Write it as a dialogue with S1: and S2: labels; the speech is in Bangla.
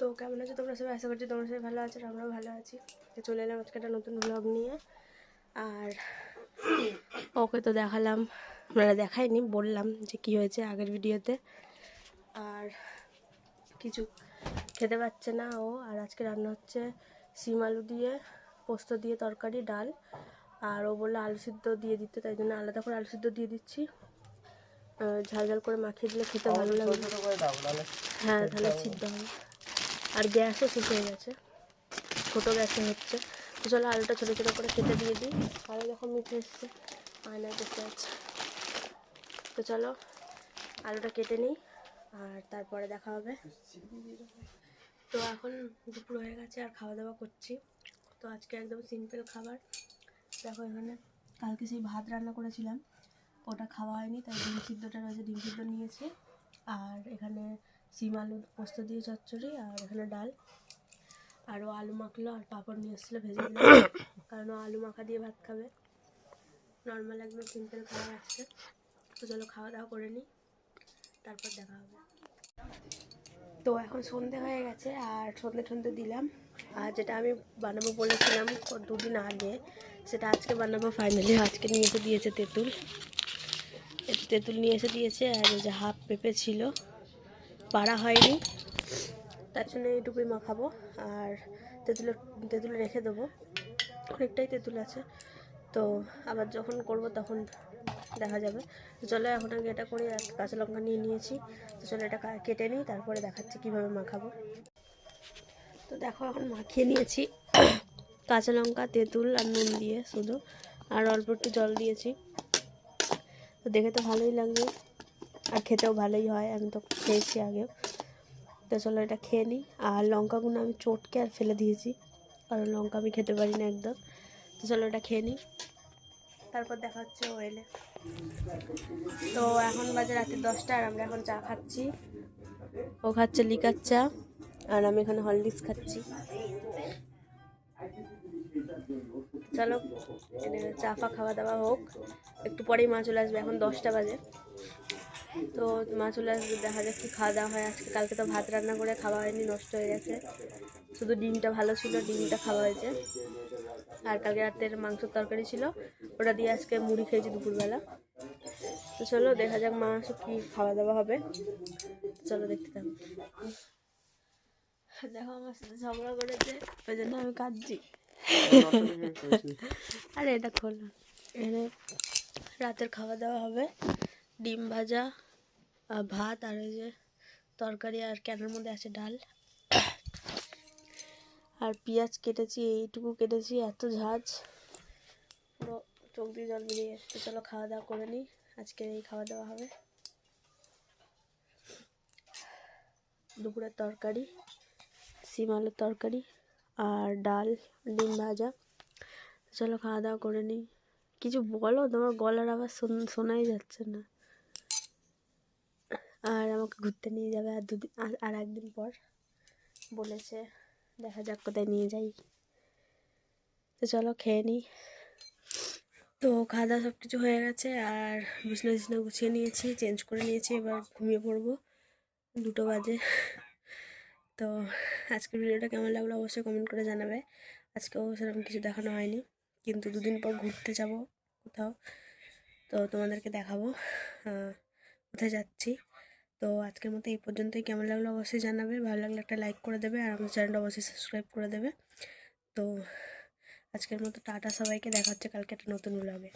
S1: তো কেমন আছো তোমরা সবাই? আশা করছি তোমরা সবাই ভালো আছো আমরাও ভালো আছি। তো চলে এলাম আজকে একটা নতুন ব্লগ নিয়ে। আর ওকে তো দেখালাম আপনারা দেখাইনি বললাম যে কি হয়েছে আগের ভিডিওতে। আর কিছু খেতে পাচ্ছে না ও। আর আজকে রান্না হচ্ছে শিম আলু দিয়ে পোস্ত দিয়ে তরকারি ডাল। আর ও বলল আলু সিদ্ধ দিয়ে দিতে তাই জন্য আলাদা করে আলু সিদ্ধ দিয়ে দিচ্ছি। ঝাল ঝাল করে মাখিয়ে দিলে খেতে ভালো লাগবে হ্যাঁ তাহলে সিদ্ধ হবে। আর গ্যাসও শেষ হয়ে গেছে। ছোটো গ্যাসে হচ্ছে তো চলো আলুটা ছোটো ছোটো করে কেটে দিয়ে দিই। আলু যখন মিঠে এসছে। আয়না বসে আছে। তো চলো আলুটা কেটে নিই আর তারপরে দেখা হবে। তো এখন দুপুর হয়ে গেছে আর খাওয়া দাওয়া করছি। তো আজকে একদম সিম্পল খাবার। দেখো এখানে কালকে সেই ভাত রান্না করেছিলাম। ওটা খাওয়া হয়নি, তাই ডিম সিদ্ধটা রয়েছে, ডিম সিদ্ধ নিয়েছি। আর এখানে সিম আলু পোস্ত দিয়ে চচ্চড়ি আর এখানে ডাল। আরও আলু মাখলো আর পাঁপড় নিয়ে এসেছিল ভেজে দিলাম কারণ আলু মাখা দিয়ে ভাত খাবে। নর্মাল একদম সিম্পল খাবার আসছে তো চলো খাওয়া দাওয়া করে নিই। তারপর দেখা হবে। তো এখন সন্ধে হয়ে গেছে আর সন্ধে সন্ধে দিলাম। আর যেটা আমি বানাবো বলেছিলাম দুদিন আগে, সেটা আজকে বানাবো ফাইনালি আজকে নিয়ে এসে দিয়েছে তেঁতুল। তেঁতুল নিয়ে এসে দিয়েছে আর যে হাফ পেঁপে ছিল। পাড়া হয়নি। তার জন্য এইটুকুই মাখাবো আর তেঁতুলে, তেঁতুল রেখে দেবো। অনেকটাই তেঁতুল আছে। তো আবার যখন করব তখন দেখা যাবে। চলো এখন আগে এটা করে কাঁচা লঙ্কা নিয়ে নিয়েছি। তো চলো এটা কেটে নিই, তারপরে দেখাচ্ছি কীভাবে মাখাবো। তো দেখো এখন মাখিয়ে নিয়েছি। কাঁচা লঙ্কা, তেঁতুল আর নুন দিয়ে শুধু। আর অল্প একটু জল দিয়েছি। তো দেখে তো ভালোই লাগবে। আর খেতেও ভালোই হয়, আমি তো খেয়েছি আগে তো চলো এটা খেয়ে নিই। আর লঙ্কাগুলো আমি চটকে আর ফেলে দিয়েছি, কারণ লঙ্কা আমি খেতে পারি না একদম। তো চলো এটা খেয়ে নিই। তারপর দেখা হচ্ছে ওয়েলে। তো এখন বাজে রাতে দশটা, আর আমরা এখন চা খাচ্ছি। ও খাচ্ছে লিকার চা, আর আমি এখানে হরলিক্স খাচ্ছি। চলো চা ফা খাওয়া দাওয়া হোক। একটু পরেই মা চলে আসবে, এখন দশটা বাজে। তো মা চলে আসবে, দেখা যাক কি খাওয়া দাওয়া হয়। আজকে কালকে তো ভাত রান্না করে খাওয়া হয়নি, নষ্ট হয়ে গেছে। শুধু ডিমটা ভালো ছিল, ডিমটা খাওয়া হয়েছে। আর কালকে রাতের মাংসের তরকারি ছিল, ওটা দিয়ে আজকে মুড়ি খেয়েছি দুপুরবেলা। তো চলো, দেখা যাক মা আসুক কি খাওয়া দাওয়া হবে। চলো দেখতে থাকো। দেখো আমার সাথে ঝগড়া করেছে, ওই জন্য আমি কাঁদছি। আরে এটা খোলো এখানে রাতের খাওয়া দাওয়া হবে, ডিম ভাজা ভাত আর ওই যে তরকারি আর ক্যানের মধ্যে আছে ডাল। আর পেঁয়াজ কেটেছি, এইটুকু কেটেছি, এত ঝাঁজ। পুরো চোখ দিয়ে জল বেরিয়ে এসছে। চলো খাওয়া দাওয়া করে নিই। আজকের এই খাওয়া দাওয়া হবে। দুপুরের তরকারি, সিম আলুর তরকারি আর ডাল, ডিম ভাজা। চলো খাওয়া দাওয়া করে নিই। কিছু বলো? তোমার গলার আবার শোন- শোনাই যাচ্ছে না। আর আমাকে ঘুরতে নিয়ে যাবে আর দুদিন, আর- একদিন পর। বলেছে, দেখা যাক কোথায় নিয়ে যাই। তো চলো খেয়ে নিই। তো খাওয়া দাওয়া সব কিছু হয়ে গেছে আর বিছনা টিছনা গুছিয়ে নিয়েছি চেঞ্জ করে নিয়েছি, এবার ঘুমিয়ে পড়ব দুটো বাজে। তো আজকের ভিডিওটা কেমন লাগল অবশ্যই কমেন্ট করে জানাবে। আজকেও সেরকম কিছু দেখানো হয়নি, কিন্তু দুদিন পর ঘুরতে যাব কোথাও। তো তোমাদেরকে দেখাবো কোথায় যাচ্ছি। তো আজকের মতো এই পর্যন্তই। কেমন লাগল অবশ্যই জানাবে। ভালো লাগলে একটা লাইক করে দেবে আর আমাদের চ্যানেলটা অবশ্যই সাবস্ক্রাইব করে দেবে। তো আজকের মতো টাটা সবাইকে। দেখা হচ্ছে কালকে একটা নতুন ব্লগে